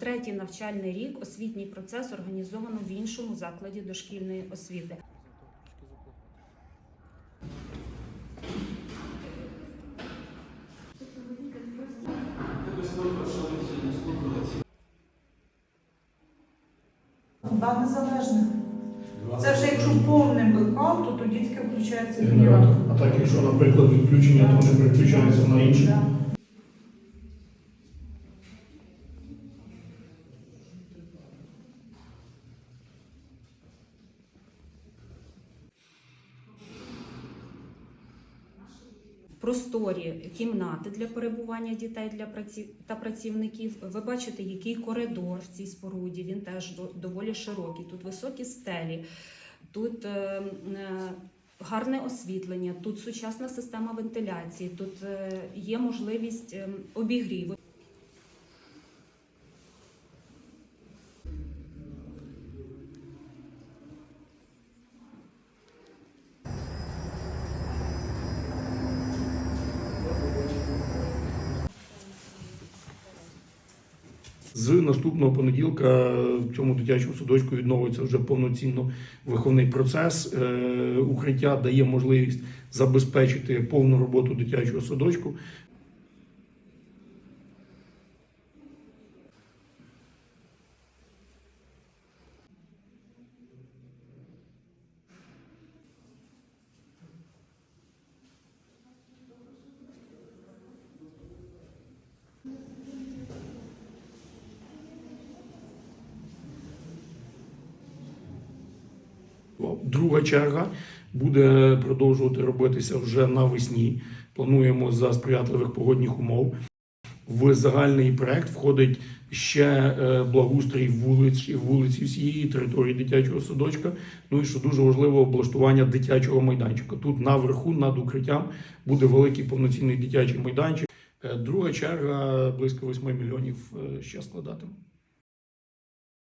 Третій навчальний рік освітній процес організовано в іншому закладі дошкільної освіти. Два незалежних. Це вже якщо повним блекаут, то включається Генератор. генератор. А так, якщо, наприклад, відключення, то вони переключаються на інші. Просторі кімнати для перебування дітей для праці... та працівників. Ви бачите, який коридор в цій споруді. Він теж доволі широкий. Тут високі стелі, тут е, е, гарне освітлення, тут сучасна система вентиляції, тут е, є можливість е, обігріву. З наступного понеділка в цьому дитячому садочку відновиться вже повноцінно виховний процес. Е, Укриття дає можливість забезпечити повну роботу дитячого садочку. Друга черга буде продовжувати робитися вже навесні. Плануємо за сприятливих погодних умов. В загальний проект входить ще е, благоустрій вулиць, вулиці всієї території дитячого садочка. Ну і що дуже важливо, облаштування дитячого майданчика. Тут наверху над укриттям буде великий повноцінний дитячий майданчик. Е, Друга черга близько 8 мільйонів е, ще складатиме.